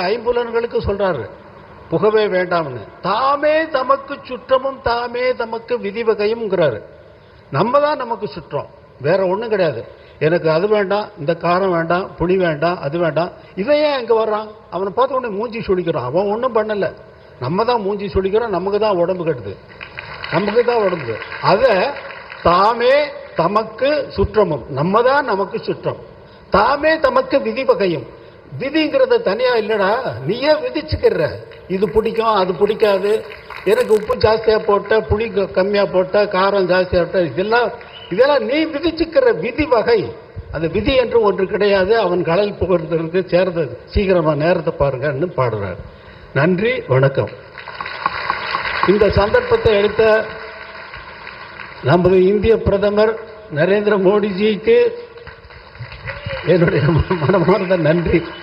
ஐம்புலன்களுக்கு சொல்றாரு. புகவே வேண்டாம்னு. தாமே தமக்கு சுற்றமும் தாமே தமக்கு விதிவகையும்ங்கிறாரு. நம்ம தான் நமக்கு சுற்றம். வேற ஒன்றும் கிடையாது. எனக்கு அது வேண்டாம் இந்த காரம் வேண்டாம் புளி வேண்டாம் அது வேண்டாம். இவன் ஏன் இங்க வர்றான்? அவனை பார்த்த உடனே மூஞ்சி சுளிக்கிறான் அவன் ஒன்றும் பண்ணலை. நம்ம தான் மூஞ்சி சுழிக்கிறோம் நமக்கு தான் உடம்பு கட்டுது நமக்கு தான் உடம்பு. அதை தாமே தமக்கு சுற்றமும். நம்ம தான் நமக்கு சுற்றம். தாமே தமக்கு விதி வகையும் விதிங்கிறத தனியா இல்லடா. நீயே விதிச்சுக்கிற இது பிடிக்கும் அது பிடிக்காது. எனக்கு உப்பு ஜாஸ்தியா போட்ட புளி கம்மியாக கம்மியா போட்ட காரம் ஜாஸ்தியா போட்ட இதெல்லாம் இதெல்லாம் நீ விதிச்சுக்கிற விதி வகை. அந்த விதி என்று ஒன்று கிடையாது. அவன் கடல் புகழ்ந்ததுக்கு சேர்ந்தது சீக்கிரமா நேரத்தை பாருங்கன்னு பாடுறார். நன்றி வணக்கம். இந்த சந்தர்ப்பத்தை எடுத்த நமது இந்திய பிரதமர் நரேந்திர மோடிஜிக்கு என்னுடைய மனமார்ந்த நன்றி.